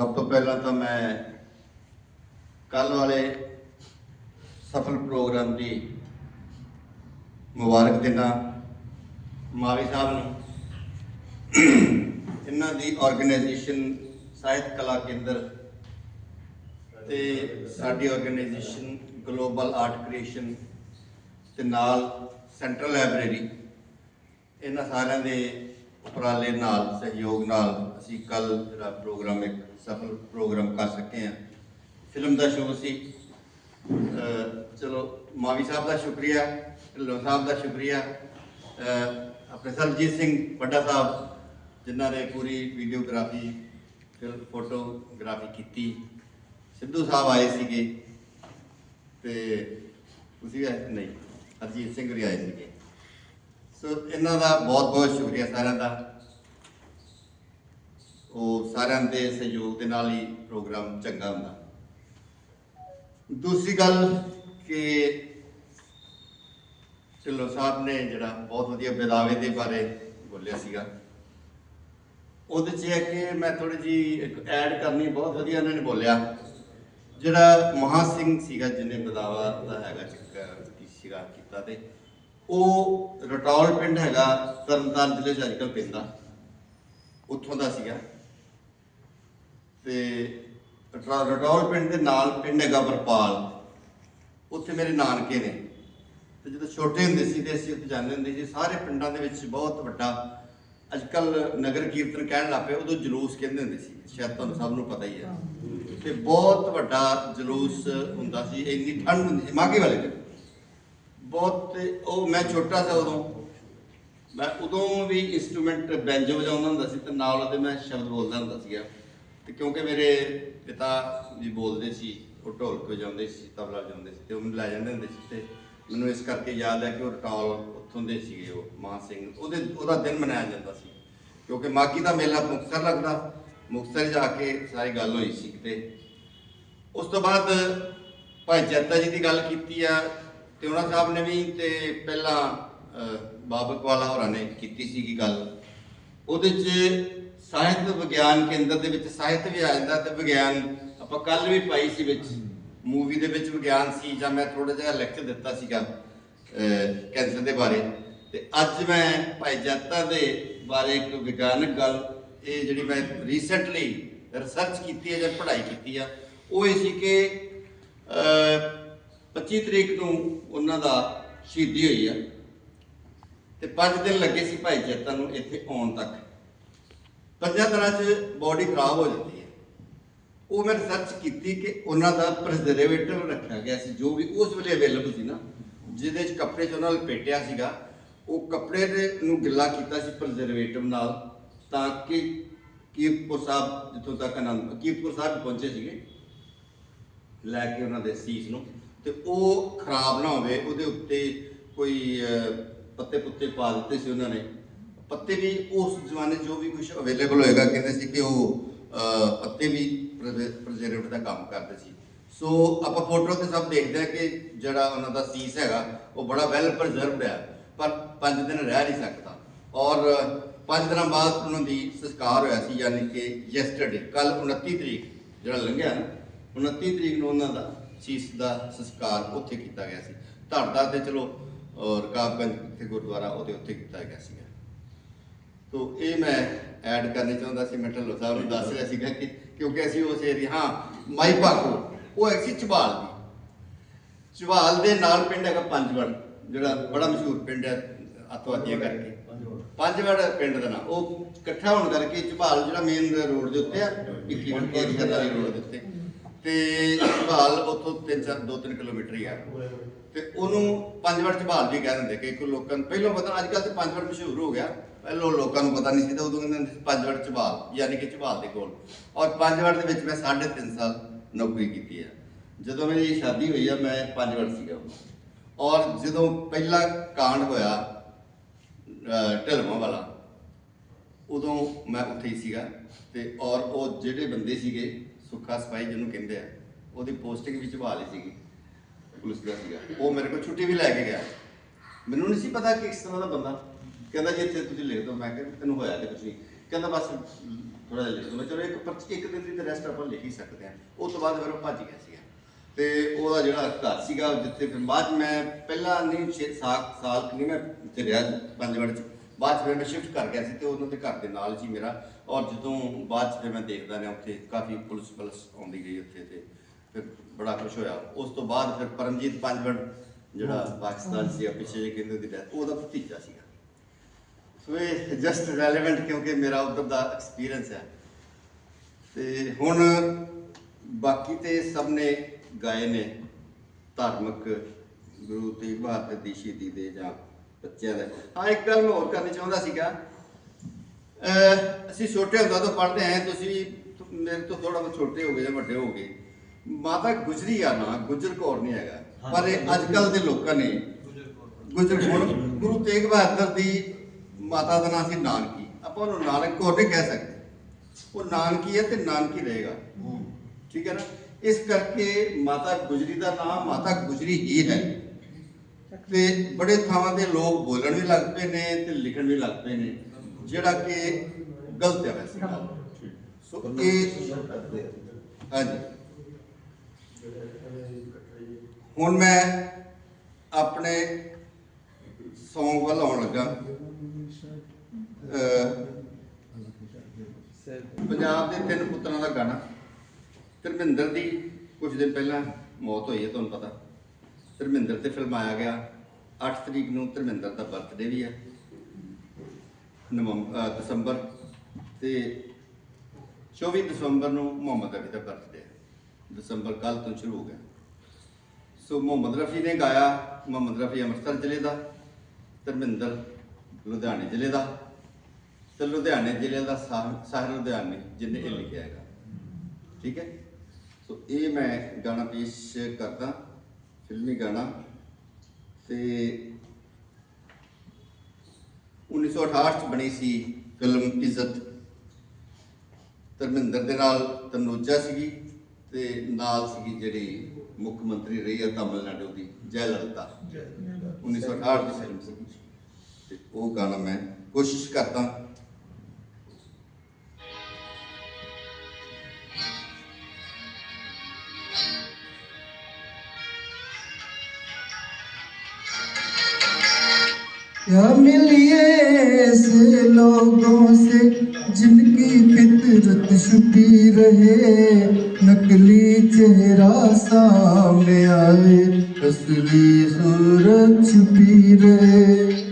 ਸਭ ਤੋਂ ਪਹਿਲਾਂ ਤਾਂ ਮੈਂ ਕੱਲ ਵਾਲੇ ਸਫਲ ਪ੍ਰੋਗਰਾਮ ਦੀ ਮੁਬਾਰਕ ਦਿੰਦਾ ਮਾਵੀ ਸਾਹਿਬ ਨੂੰ। ਇਹਨਾਂ ਦੀ ਆਰਗੇਨਾਈਜੇਸ਼ਨ ਸਾਹਿਤ ਕਲਾ ਕੇਂਦਰ ਤੇ ਸਾਡੀ ਆਰਗੇਨਾਈਜੇਸ਼ਨ ਗਲੋਬਲ ਆਰਟ ਕ੍ਰੀਏਸ਼ਨ ਤੇ ਨਾਲ ਸੈਂਟਰਲ ਲਾਇਬ੍ਰੇਰੀ ਇਹਨਾਂ ਸਾਰਿਆਂ ਦੇ ਉਪਰਾਲੇ ਨਾਲ, ਸਹਿਯੋਗ ਨਾਲ ਅਸੀਂ ਕੱਲ ਜਿਹੜਾ ਪ੍ਰੋਗਰਾਮ, ਇੱਕ ਸਫਲ ਪ੍ਰੋਗਰਾਮ ਕਰ ਸਕੇ ਹਾਂ। ਫਿਲਮ ਦਾ ਸ਼ੋਅ ਸੀ ਚਲੋ, ਮਾਵੀ ਸਾਹਿਬ ਦਾ ਸ਼ੁਕਰੀਆ, ਢਿੱਲੋਂ ਸਾਹਿਬ ਦਾ ਸ਼ੁਕਰੀਆ ਆਪਣੇ ਸਰਜੀਤ ਸਿੰਘ ਵੱਡਾ ਸਾਹਿਬ, ਜਿਨ੍ਹਾਂ ਨੇ ਪੂਰੀ ਵੀਡੀਓਗ੍ਰਾਫੀ ਫਿਰ ਫੋਟੋਗ੍ਰਾਫੀ ਕੀਤੀ। ਸਿੱਧੂ ਸਾਹਿਬ ਆਏ ਸੀਗੇ, ਤੇ ਤੁਸੀਂ ਵੀ ਆਏ, ਨਹੀਂ ਹਰਜੀਤ ਸਿੰਘ ਵੀ ਆਏ ਸੀਗੇ। ਸੋ ਇਹਨਾਂ ਦਾ ਬਹੁਤ ਬਹੁਤ ਸ਼ੁਕਰੀਆ ਸਾਰਿਆਂ ਦਾ। ਉਹ ਸਾਰਿਆਂ ਦੇ ਸਹਿਯੋਗ ਦੇ ਨਾਲ ਹੀ ਪ੍ਰੋਗਰਾਮ ਚੰਗਾ ਹੁੰਦਾ। ਦੂਸਰੀ ਗੱਲ ਕਿ ਢਿੱਲੋਂ ਸਾਹਿਬ ਨੇ ਜਿਹੜਾ ਬਹੁਤ ਵਧੀਆ ਬੇਦਾਵੇ ਦੇ ਬਾਰੇ ਬੋਲਿਆ ਸੀਗਾ। ਉਹਦੇ 'ਚ ਇਹ ਹੈ ਕਿ ਮੈਂ ਥੋੜੀ ਜੀ ਇੱਕ ਐਡ ਕਰਨੀ, ਬਹੁਤ ਵਧੀਆ ਇਹਨਾਂ ਨੇ ਬੋਲਿਆ। ਜਿਹੜਾ ਮਹਾ ਸਿੰਘ ਸੀਗਾ, ਜਿਹਨੇ ਬਦਾਵਾ ਦਾ ਹੈਗਾ ਚੱਕਰ ਸੀਗਾ ਕੀਤਾ ਤੇ ਉਹ ਰਟੌਲ ਪਿੰਡ ਹੈਗਾ, ਤਰਨਤਾਰਨ ਜ਼ਿਲ੍ਹੇ 'ਚ ਅੱਜਕੱਲ ਪੈਂਦਾ। ਉੱਥੋਂ ਦਾ ਸੀਗਾ। ਤੇ ਰਟੌ- ਰਟੌਲ ਪਿੰਡ ਦੇ ਨਾਲ ਪਿੰਡ ਹੈਗਾ ਵਰਪਾਲ। ਉੱਥੇ ਮੇਰੇ ਨਾਨਕੇ ਨੇ। ਤੇ ਜਦੋਂ ਛੋਟੇ ਹੁੰਦੇ ਸੀ ਤੇ ਅਸੀਂ ਉੱਥੇ ਜਾਂਦੇ ਹੁੰਦੇ ਸੀ, ਸਾਰੇ ਪਿੰਡਾਂ ਦੇ ਵਿੱਚ ਬਹੁਤ ਵੱਡਾ ਅੱਜ ਅੱਜਕੱਲ ਨਗਰ ਕੀਰਤਨ ਕਹਿਣ ਲੱਗ ਪਏ, ਉਦੋਂ ਜਲੂਸ ਕਹਿੰਦੇ ਹੁੰਦੇ ਸੀ। ਸ਼ਾਇਦ ਤੁਹਾਨੂੰ ਸਭ ਨੂੰ ਪਤਾ ਹੀ ਹੈ। ਤੇ ਬਹੁਤ ਵੱਡਾ ਜਲੂਸ ਹੁੰਦਾ ਸੀ, ਇੰਨੀ ਠੰਡ ਹੁੰਦੀ ਸੀ, ਮਾਘੀ ਵਾਲੇ ਦਿਨ। ਬਹੁਤ ਉਹ ਮੈਂ ਛੋਟਾ ਸੀ ਉਦੋਂ। ਮੈਂ ਉਦੋਂ ਵੀ ਇਨਸਟਰੂਮੈਂਟ ਬੈਂਜੋ ਵਜਾਉਂਦਾ ਹੁੰਦਾ ਸੀ ਤੇ ਨਾਲ ਉਹਦੇ ਮੈਂ ਸ਼ਬਦ ਬੋਲਦਾ ਹੁੰਦਾ ਸੀਗਾ। ਤੇ ਕਿਉਂਕਿ ਮੇਰੇ ਪਿਤਾ ਜੀ ਬੋਲਦੇ ਸੀ, ਉਹ ਢੋਲਕ ਵਜਾਉਂਦੇ ਸੀ, ਤਬਲਾ ਵਜਾਉਂਦੇ ਸੀ ਤੇ ਉਹ ਮੈਨੂੰ ਲੈ ਜਾਂਦੇ ਹੁੰਦੇ ਸੀ ਤੇ ਮੈਨੂੰ ਇਸ ਕਰਕੇ ਯਾਦ ਹੈ ਕਿ ਉਹ ਰਟੌਲ ਉੱਥੋਂ ਦੇ ਸੀਗੇ ਉਹ ਮਾਨ ਸਿੰਘ। ਉਹਦੇ, ਉਹਦਾ ਦਿਨ ਮਨਾਇਆ ਜਾਂਦਾ ਸੀ। ਕਿਉਂਕਿ ਮਾਗੀ ਦਾ ਮੇਲਾ ਮੁਕਤਸਰ ਲੱਗਦਾ, ਮੁਕਤਸਰ ਜਾ ਕੇ ਸਾਰੀ ਗੱਲ ਹੋਈ ਸੀ ਕਿਤੇ। ਉਸ ਤੋਂ ਬਾਅਦ ਭਾਈ ਜੱਤਾ ਜੀ ਦੀ ਗੱਲ ਕੀਤੀ ਆ ਤੇ ਉਹਨਾਂ ਸਾਹਿਬ ਨੇ ਵੀ ਤੇ ਪਹਿਲਾਂ ਅਹ, ਬਾਬਕ ਵਾਲਾ ਹੋਰਾਂ ਨੇ ਕੀਤੀ ਸੀਗੀ ਗੱਲ। ਉਹਦੇ 'ਚ ਸਾਹਿਤ ਵਿਗਿਆਨ ਕੇਂਦਰ ਦੇ ਵਿੱਚ ਸਾਹਿਤ ਵੀ ਆ ਜਾਂਦਾ ਤੇ ਵਿਗਿਆਨ ਆਪਾਂ ਕੱਲ ਵੀ ਪਾਈ ਸੀ ਵਿੱਚ। ਮੂਵੀ ਦੇ ਵਿੱਚ ਵਿਗਿਆਨ ਸੀ ਜਾਂ ਮੈਂ ਥੋੜਾ ਜਿਹਾ ਲੈਕਚਰ ਦਿੱਤਾ ਸੀਗਾ ਕੈਂਸਰ ਦੇ ਬਾਰੇ। ਤੇ ਅੱਜ ਮੈਂ ਭਾਈ ਜੱਤਾ ਦੇ ਬਾਰੇ ਇੱਕ ਵਿਗਿਆਨਕ ਗੱਲ ਇਹ ਜਿਹੜੀ ਮੈਂ ਰੀਸੈਂਟਲੀ ਰਿਸਰਚ ਕੀਤੀ ਹੈ ਜਾਂ ਪੜ੍ਹਾਈ ਕੀਤੀ ਆ ਉਹ ਇਹ ਸੀ ਕਿ 25 ਤਰੀਕ ਨੂੰ ਉਹਨਾਂ ਦਾ ਸ਼ਹੀਦੀ ਹੋਈ ਆ। ਤੇ 5 ਦਿਨ ਲੱਗੇ ਸੀ ਭਾਈ ਜੱਤਾ ਨੂੰ ਇੱਥੇ ਆਉਣ ਤੱਕ। ਪੰਜਾਂ ਦਿਨਾਂ 'ਚ ਬਾਡੀ ਖਰਾਬ ਹੋ ਜਾਂਦੀ ਹੈ ਉਹ ਮੈਂ ਰਿਸਰਚ ਕੀਤੀ ਕਿ ਉਹਨਾਂ ਦਾ ਪ੍ਰੀਜ਼ਰਵੇਟਿਵ ਰੱਖਿਆ ਗਿਆ ਸੀ, ਜੋ ਵੀ ਉਸ ਵੇਲੇ ਅਵੇਲੇਬਲ ਸੀ ਨਾ, ਜਿਹਦੇ 'ਚ ਕੱਪੜੇ 'ਚ ਉਹਨਾਂ ਨੇ ਲਪੇਟਿਆ ਸੀਗਾ। ਉਹ ਕੱਪੜੇ ਦੇ ਨੂੰ ਗਿੱਲਾ ਕੀਤਾ ਸੀ ਪ੍ਰੀਜ਼ਰਵੇਟਿਵ ਨਾਲ, ਤਾਂ ਕਿ ਕੀਰਤਪੁਰ ਸਾਹਿਬ ਜਿੱਥੋਂ ਤੱਕ ਆਨੰਦ ਕੀਰਤਪੁਰ ਸਾਹਿਬ ਪਹੁੰਚੇ ਸੀਗੇ, ਲੈ ਕੇ ਉਹਨਾਂ ਦੇ ਸੀਸ ਨੂੰ। ਤੇ ਉਹ ਖਰਾਬ ਨਾ ਹੋਵੇ, ਉਹਦੇ ਉੱਤੇ ਕੋਈ ਪੱਤੇ ਪੁੱਤੇ ਪਾ ਦਿੱਤੇ ਸੀ ਉਹਨਾਂ ਨੇ। ਪੱਤੇ ਵੀ ਉਸ ਜ਼ਮਾਨੇ ਜੋ ਵੀ ਕੁਝ ਅਵੇਲੇਬਲ ਹੋਏਗਾ, ਕਹਿੰਦੇ ਸੀ ਕਿ ਉਹ ਪੱਤੇ ਵੀ ਪ੍ਰਜ਼ਰਵੇਟਿਵ ਦਾ ਕੰਮ ਕਰਦੇ ਸੀ। ਸੋ ਆਪਾਂ ਫੋਟੋ ਤੇ ਸਭ ਦੇਖਦੇ ਆ ਕਿ ਜਿਹੜਾ ਉਹਨਾਂ ਦਾ ਸੀਸ ਹੈਗਾ, ਉਹ ਬੜਾ ਵੈਲ ਪ੍ਰੀਜ਼ਰਵਡ ਹੈ, ਪਰ 5 ਦਿਨ ਰਹਿ ਨਹੀਂ ਸਕਦਾ। ਔਰ 5 ਦਿਨਾਂ ਬਾਅਦ ਉਹਨਾਂ ਦੀ ਸੰਸਕਾਰ ਹੋਇਆ ਸੀ, ਯਾਨੀ ਕਿ ਯੈਸਟਰਡੇ ਕੱਲ 29 ਤਰੀਕ, ਜਿਹੜਾ ਲੰਘਿਆ ਨਾ 29 ਤਰੀਕ ਨੂੰ ਉਹਨਾਂ ਦਾ ਸੀਸ ਦਾ ਸੰਸਕਾਰ ਉੱਥੇ ਕੀਤਾ ਗਿਆ ਸੀ। ਧੜਦਾ ਤੇ ਚਲੋ ਰਕਾਬਗੰਜ ਤੇ ਗੁਰਦੁਆਰਾ ਉਹਦੇ ਉੱਤੇ ਕੀਤਾ ਗਿਆ ਸੀਗਾ। ਤੋ ਇਹ ਮੈਂ ਐਡ ਕਰਨੀ ਚਾਹੁੰਦਾ ਸੀ ਮੈਂ ਢੱਲੋ ਸਾਹਿਬ ਨੂੰ ਦੱਸ ਰਿਹਾ ਸੀਗਾ ਕਿ ਕਿਉਂਕਿ ਅਸੀਂ ਉਸ ਏਰੀਆ ਹਾਂ ਮਾਈ ਭਾਗੋ ਉਹ ਐਕਸੀ ਚਬਾਲ ਦੀ। ਚਬਾਲ ਦੇ ਨਾਲ ਪਿੰਡ ਹੈਗਾ ਪੰਜਵੜ ਜਿਹੜਾ ਬੜਾ ਮਸ਼ਹੂਰ ਪਿੰਡ ਹੈ ਅਤਵਾਦੀਆਂ ਕਰਕੇ। ਪੰਜਵੜ। ਪਿੰਡ ਦਾ ਨਾਮ ਉਹ ਇਕੱਠਾ ਹੋਣ ਕਰਕੇ ਝਬਾਲ ਜਿਹੜਾ ਮੇਨ ਰੋਡ ਦੇ ਉੱਤੇ ਆ ਇੱਕੀ ਮਿੰਟ ਏਰੀਆ ਦਾ ਰੋਡ ਦੇ ਉੱਤੇ। ਤੇ ਝਬਾਲ ਉੱਥੋਂ 3 4 2 3 ਕਿਲੋਮੀਟਰ ਹੀ ਆ। ਤੇ ਉਹਨੂੰ ਪੰਜ ਵੜ ਝਬਾਲ ਵੀ ਕਹਿ ਦਿੰਦੇ ਕਿ ਕੋਈ ਲੋਕਾਂ ਨੂੰ, ਪਹਿਲਾਂ ਪਤਾ ਅੱਜ ਕੱਲ੍ਹ ਤੇ ਪੰਜਵੜ ਮਸ਼ਹੂਰ ਹੋ ਗਿਆ। ਪਹਿਲਾਂ ਲੋਕਾਂ ਨੂੰ ਪਤਾ ਨਹੀਂ ਸੀ, ਤਾਂ ਉਦੋਂ ਕਹਿੰਦੇ ਹੁੰਦੇ ਸੀ ਪੰਜ ਵੜ ਝਬਾਲ, ਯਾਨੀ ਕਿ ਝਬਾਲ ਦੇ ਕੋਲ। ਔਰ ਪੰਜ ਵੜ ਦੇ ਵਿੱਚ ਮੈਂ 3.5 ਸਾਲ ਨੌਕਰੀ ਕੀਤੀ ਹੈ ਜਦੋਂ ਮੇਰੀ ਸ਼ਾਦੀ ਹੋਈ ਆ, ਮੈਂ ਪੰਜ ਵੜ ਸੀਗਾ ਉਦੋਂ। ਔਰ ਜਦੋਂ ਪਹਿਲਾ ਕਾਂਡ ਹੋਇਆ ਅਹ ਵਾਲਾ, ਉਦੋਂ ਮੈਂ ਉੱਥੇ ਹੀ ਸੀਗਾ। ਤੇ ਔਰ ਉਹ ਜਿਹੜੇ ਬੰਦੇ ਸੀਗੇ ਸੁੱਖਾ ਸਫ਼ਾਈ ਜਿਹਨੂੰ ਕਹਿੰਦੇ ਆ, ਉਹਦੀ ਪੋਸਟਿੰਗ ਵੀ ਝਵਾ ਲਈ ਸੀਗੀ, ਪੁਲਿਸ ਦਾ ਸੀਗਾ। ਉਹ ਮੇਰੇ ਕੋਲ ਛੁੱਟੀ ਵੀ ਲੈ ਕੇ ਗਿਆ। ਮੈਨੂੰ ਨਹੀਂ ਸੀ ਪਤਾ ਕਿ ਇਸ ਤਰ੍ਹਾਂ ਦਾ ਬੰਦਾ ਕਹਿੰਦਾ ਜੀ, ਇੱਥੇ ਤੁਸੀਂ ਲਿਖ ਦਿਓ ਮੈਂ ਕਿਹਾ, ਤੈਨੂੰ ਹੋਇਆ ਤੇ ਕੁਝ ਨਹੀਂ। ਕਹਿੰਦਾ ਬਸ ਥੋੜਾ ਜਿਹਾ ਲਿਖ ਦੂੰਗਾ ਚਲੋ, ਇੱਕ ਪਰਚੀ, ਇੱਕ ਦਿਨ ਦੀ ਤਾਂ ਰੈਸਟ ਆਪਾਂ ਲਿਖ ਹੀ ਸਕਦੇ ਹਾਂ। ਉਸ ਤੋਂ ਬਾਅਦ ਫਿਰ ਉਹ ਭੱਜ ਗਿਆ ਸੀਗਾ। ਤੇ ਉਹਦਾ ਜਿਹੜਾ ਘਰ ਸੀਗਾ, ਜਿੱਥੇ ਫਿਰ ਬਾਅਦ 'ਚ ਮੈਂ ਪਹਿਲਾਂ ਨਹੀਂ 6 ਸਾਲ ਸਾਲ, ਨਹੀਂ, ਮੈਂ ਉੱਥੇ ਰਿਹਾ ਪੰਜਵੜ ਚ। ਬਾਅਦ ਫਿਰ ਮੈਂ ਸ਼ਿਫਟ ਕਰ ਗਿਆ ਸੀ ਤੇ ਉਹਨਾਂ ਦੇ ਘਰ ਦੇ ਨਾਲ ਜੀ ਮੇਰਾ। ਔਰ ਜਦੋਂ ਬਾਅਦ 'ਚ ਫਿਰ ਮੈਂ ਦੇਖਦਾ ਰਿਹਾ ਉੱਥੇ ਕਾਫੀ ਪੁਲਿਸ ਪੁਲਿਸ ਆਉਂਦੀ ਗਈ ਉੱਥੇ ਤੇ ਫਿਰ ਬੜਾ ਖੁਸ਼ ਹੋਇਆ। ਉਸ ਤੋਂ ਬਾਅਦ ਫਿਰ ਪਰਮਜੀਤ ਪੰਜਵੜ ਜਿਹੜਾ ਪਾਕਿਸਤਾਨ ਸੀ ਪਿੱਛੇ ਜੇ ਕਹਿੰਦੇ ਦੀ ਡੈਥ ਉਹਦਾ ਭਤੀਜਾ ਸੀਗਾ। ਸੋ ਇਹ ਜਸਟ ਰੈਲੇਵੈਂਟ ਕਿਉਂਕਿ ਮੇਰਾ ਉਧਰ ਦਾ ਐਕਸਪੀਰੀਅੰਸ ਹੈ। ਤੇ ਹੁਣ ਬਾਕੀ ਤੇ ਸਭ ਨੇ ਗਾਏ ਨੇ ਧਾਰਮਿਕ ਗੁਰੂ ਤੇਗ ਬਹਾਦਰ ਦੀ ਸ਼ਹੀਦੀ ਦੇ ਜਾਂ ਬੱਚਿਆਂ ਦੇ। ਹਾਂ ਇੱਕ ਗੱਲ ਮੈਂ ਹੋਰ ਕਰਨੀ ਚਾਹੁੰਦਾ ਸੀਗਾ। ਅਸੀਂ ਛੋਟੇ ਹੁੰਦਾ ਤੋਂ ਪੜ੍ਹਦੇ ਆਏ ਤੁਸੀਂ ਮੇਰੇ ਤੋਂ ਥੋੜਾ ਬਹੁਤ ਛੋਟੇ ਹੋ ਗਏ ਜਾਂ ਵੱਡੇ ਹੋ ਗਏ ਮਾਤਾ ਗੁਜਰੀ ਆ ਨਾ ਗੁਜਰ ਕੌਰ ਨਹੀਂ ਹੈਗਾ। ਪਰ ਇਹ ਅੱਜ ਕੱਲ ਦੇ ਲੋਕਾਂ ਨੇ ਗੁਜਰ ਕੌਰ। ਗੁਰੂ ਤੇਗ ਬਹਾਦਰ ਦੀ ਮਾਤਾ ਦਾ ਨਾਮ ਸੀ ਨਾਨਕੀ। ਆਪਾਂ ਉਹਨੂੰ ਨਾਨਕ ਕੌਰ ਨਹੀਂ ਕਹਿ ਸਕਦੇ। ਉਹ ਨਾਨਕੀ ਹੈ ਤੇ ਨਾਨਕੀ ਰਹੇਗਾ। ਠੀਕ ਹੈ ਨਾ? ਇਸ ਕਰਕੇ ਮਾਤਾ ਗੁਜਰੀ ਦਾ ਨਾਮ ਮਾਤਾ ਗੁਜਰੀ ਹੀ ਹੈ। ਤੇ ਬੜੇ ਥਾਵਾਂ ਤੇ ਲੋਕ ਬੋਲਣ ਵੀ ਲੱਗ ਪਏ ਨੇ ਤੇ ਲਿਖਣ ਵੀ ਲੱਗ ਪਏ ਨੇ, ਜਿਹੜਾ ਕਿ ਗਲਤ ਹੈ ਵੈਸੇ ਸੋ ਇਹ ਹਾਂਜੀ। ਹੁਣ ਮੈਂ ਆਪਣੇ ਸੌਂਗ ਵੱਲ ਆਉਣ ਲੱਗਾ। ਪੰਜਾਬ ਦੇ ਤਿੰਨ ਪੁੱਤਰਾਂ ਦਾ ਗਾਣਾ। ਧਰਮਿੰਦਰ ਦੀ ਕੁਝ ਦਿਨ ਪਹਿਲਾਂ ਮੌਤ ਹੋਈ ਹੈ, ਤੁਹਾਨੂੰ ਪਤਾ। ਧਰਮਿੰਦਰ ਤੇ ਫਿਲਮਾਇਆ ਗਿਆ। 8 ਤਰੀਕ ਨੂੰ ਧਰਮਿੰਦਰ ਦਾ ਬਰਥਡੇ ਵੀ ਹੈ। ਨਵੰਬਰ ਦਸੰਬਰ ਤੇ 24 ਦਸੰਬਰ ਨੂੰ ਮੁਹੰਮਦ ਰਫੀ ਦਾ ਬਰਥਡੇ ਹੈ। ਦਸੰਬਰ ਕੱਲ ਤੋਂ ਸ਼ੁਰੂ ਹੋ ਗਿਆ। ਸੋ ਮੁਹੰਮਦ ਰਫੀ ਨੇ ਗਾਇਆ ਮੁਹੰਮਦ ਰਫੀ ਅੰਮ੍ਰਿਤਸਰ ਜ਼ਿਲ੍ਹੇ ਦਾ, ਧਰਮਿੰਦਰ ਲੁਧਿਆਣੇ ਜ਼ਿਲ੍ਹੇ ਦਾ। ਤੇ ਲੁਧਿਆਣੇ ਜ਼ਿਲ੍ਹੇ ਦਾ ਸਾਹਿਬ ਸਾਹਿਬ ਲੁਧਿਆਣੇ ਜਿਹਨੇ ਇਹ ਲਿਖਿਆ ਹੈਗਾ। ਠੀਕ ਹੈ? ਸੋ ਇਹ ਮੈਂ ਗਾਣਾ ਪੇਸ਼ ਕਰਦਾ। ਫਿਲਮੀ ਗਾਣਾ ਤੇ 1968 ਚ ਬਣੀ ਸੀ ਫਿਲਮ ਇੱਜ਼ਤ। ਧਰਮਿੰਦਰ ਦੇ ਨਾਲ ਤਨੂਜਾ ਸੀਗੀ ਤੇ ਨਾਲ ਸੀਗੀ ਜਿਹੜੀ ਮੁੱਖ ਮੰਤਰੀ ਰਹੀ ਹੈ ਤਾਮਿਲਨਾਡੂ ਦੀ ਜੈ ਲਲਿਤਾ। 1968 ਦੀ ਫਿਲਮ ਸੀਗੀ। ਤੇ ਉਹ ਗਾਣਾ ਮੈਂ ਕੋਸ਼ਿਸ਼ ਕਰਦਾ क्या मिलिए ऐसे लोगों से जिनकी फितरत छुपी रहे? नकली चेहरा सामने आए असली सूरत छुपी रहे।